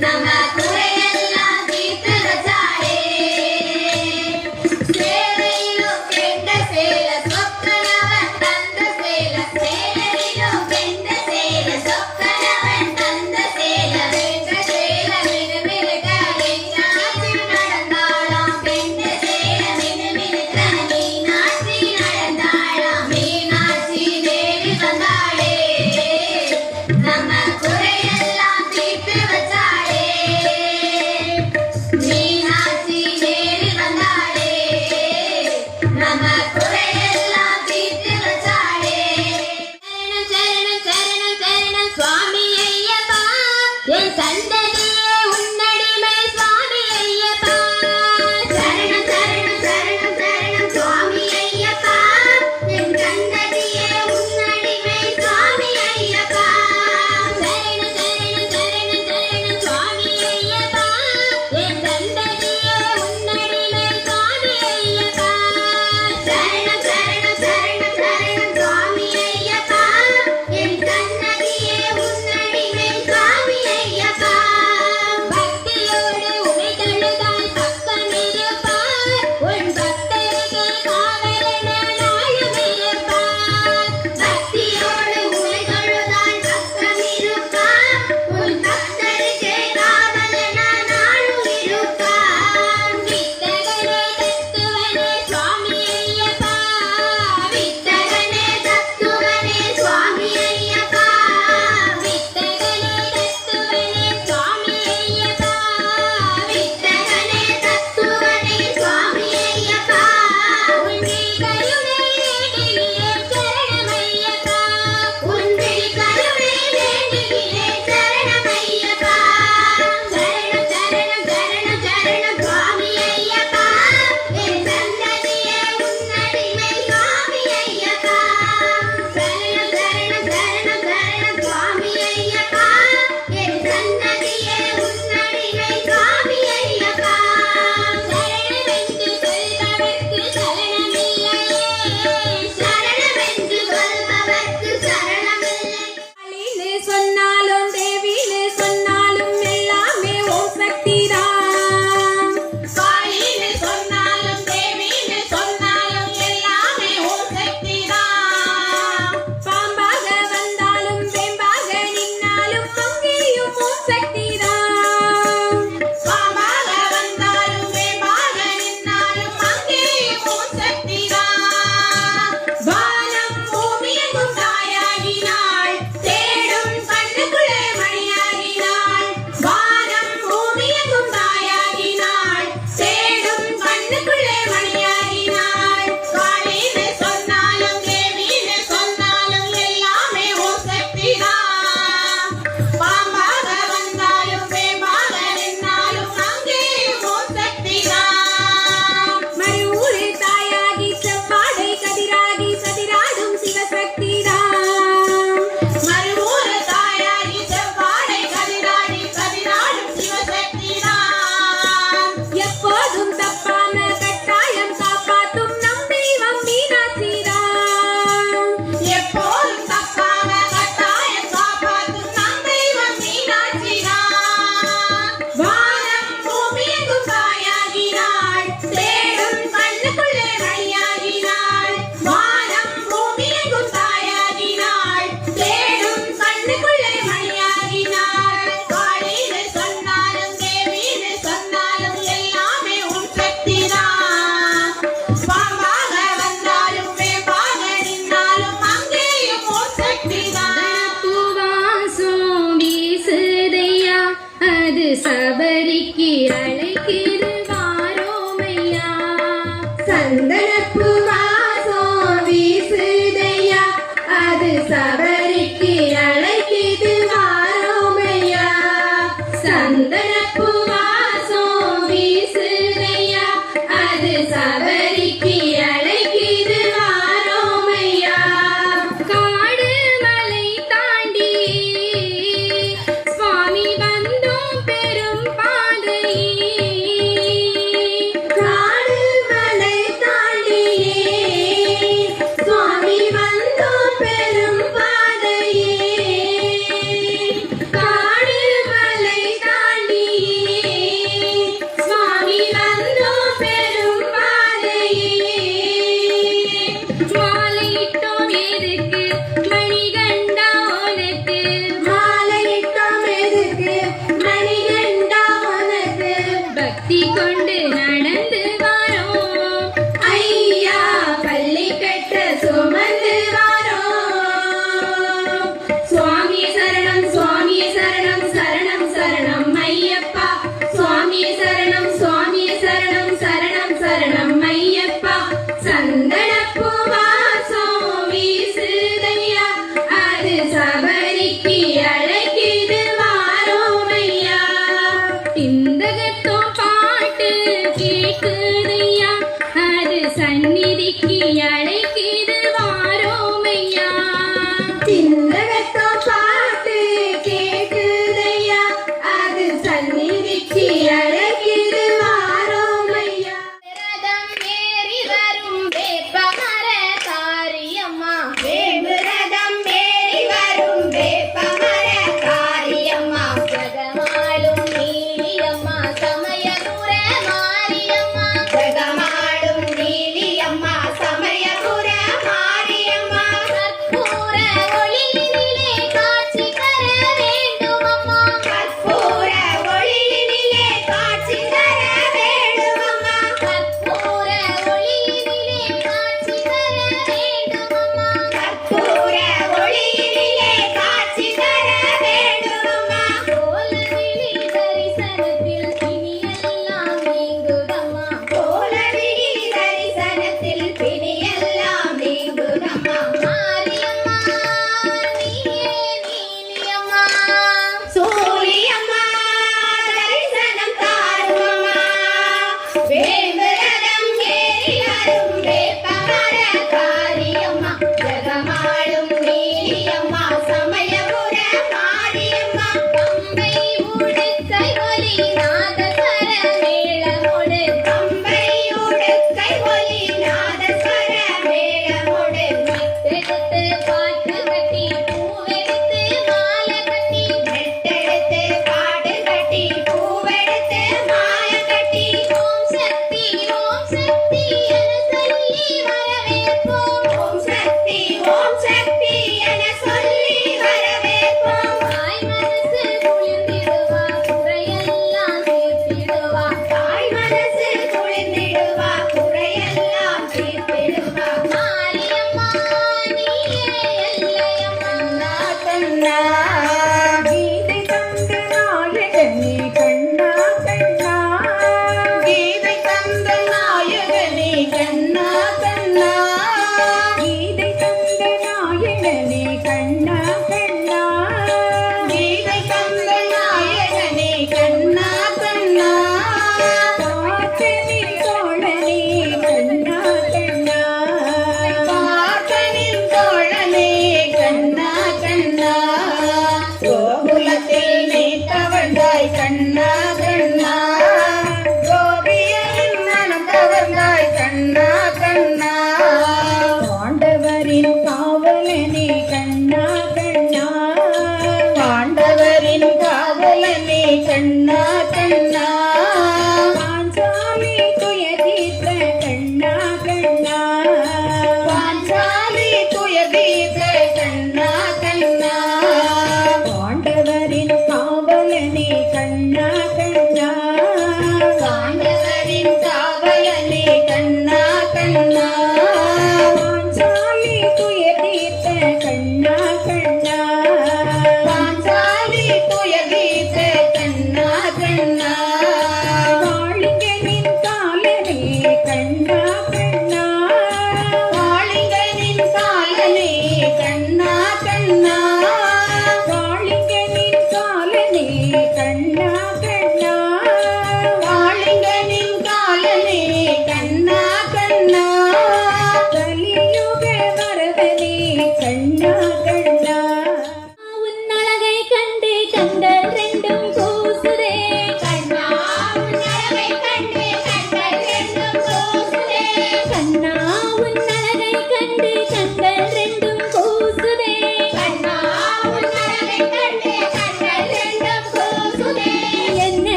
Dame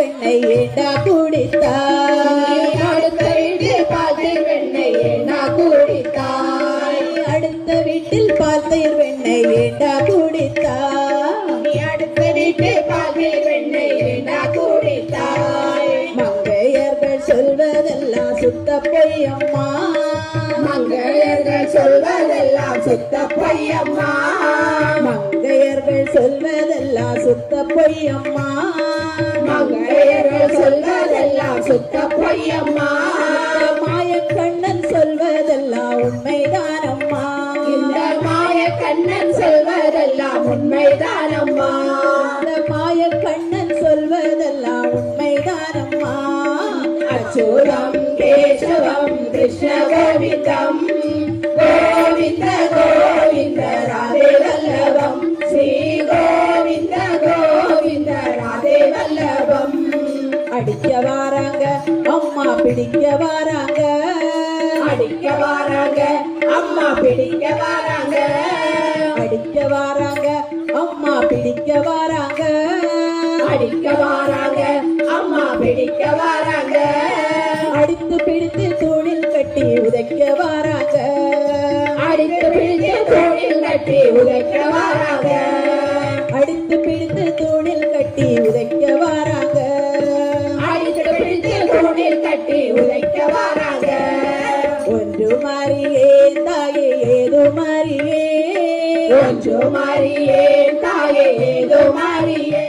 வெண்ணெய் ஏண்டா குடித்தாய்? அடுத்த வீட்டு பால் தேர் வெண்ணெய் என்ன குடித்தாய்? அடுத்த வீட்டில் தயிர் வெண்ணெய் ஏண்டா குடித்தாய்? அடுத்த வீட்டு பால் தேர் வெண்ணெய் என்ன குடித்தாய்? மங்கையர்கள் சொல்வதெல்லாம் சுத்த பொய்யம்மா. மங்கையர்கள் சொல்வதெல்லாம் சுத்த பொய்யம்மா. மங்கையர்கள் சொல்வதெல்லாம் சுத்த பொய்யம்மா. மங்கையர்கள் சொல்வதெல்லாம் சுத்த பொய்யம்மா. மாயக்கண்ணன் சொல்வதெல்லாம் உண்மைதானம்மா. இந்த மாய கண்ணன் சொல்வதெல்லாம் உண்மைதானம்மா. இந்த மாயக்கண்ணன் சொல்வதெல்லாம் உண்மைதானம்மா. அச்சுதம் கேசவம் கிருஷ்ண கோவிந்தம் கோவிந்த கோவிந்த பிடிக்க வாராங்க. அடிக்க வாராங்க. அம்மா பிடிக்க வாராங்க. அடிக்க வாராங்க. அம்மா பிடிக்க வாராங்க. அடிக்க வாராங்க. அம்மா பிடிக்க வாராங்க. அடித்து பிடித்து தூணில் கட்டி உதைக்க வாராங்க. அடித்து பிடித்து தோணில் கட்டி உதைக்க வாராங்க. அடித்து பிடித்து உழைக்க வராங்க ஒன்று மாறியே தாயே ஏதோ மாறியே. ஒன்று மாறியே தாயே ஏதோ மாறியே.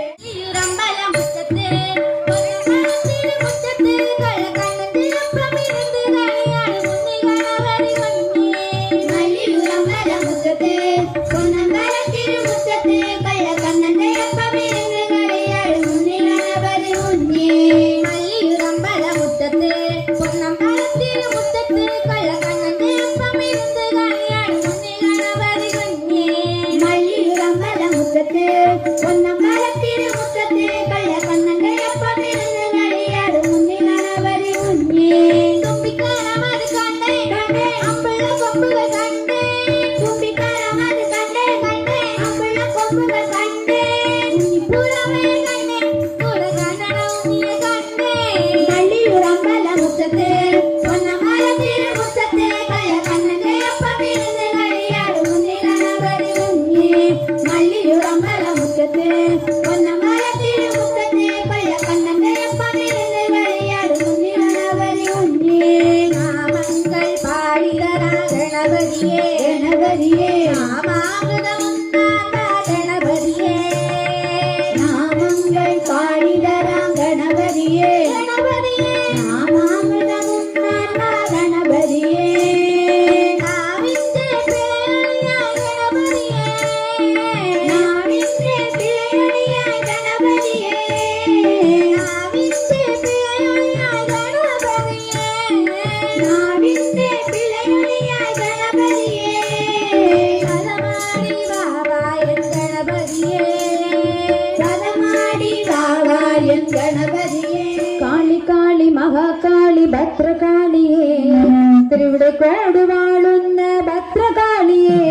കോഴിക്കോട് വാളുന്ന ഭദ്രകാളിയേ.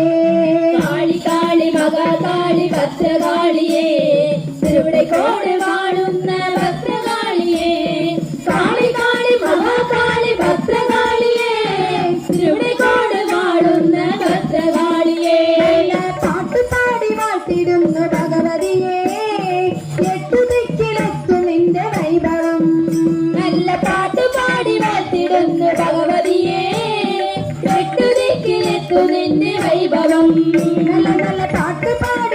കാളി കാളി മകാളി ഭദ്രകാളിയേ തിരുവിടക്കോട് കാളികാളി ഭദ്രകാളിയേ. കാളി കാളി മകാളി ഭദ്രകാളിയേ തിരുവിടക്കോട് വാളുന്ന ഭദ്രകാളിയേ. പാട്ട് പാടി വാഴ്ത്തിടുന്നു ഭഗവതിയെ. നിന്റെ വൈഭവം. നല്ല പാട്ട് പാടി വാഴ്ത്തിടുന്നു ഭഗവതിയേ. తాటు నిండి వైభవం. నల్ల నల్ల తాటు పాడు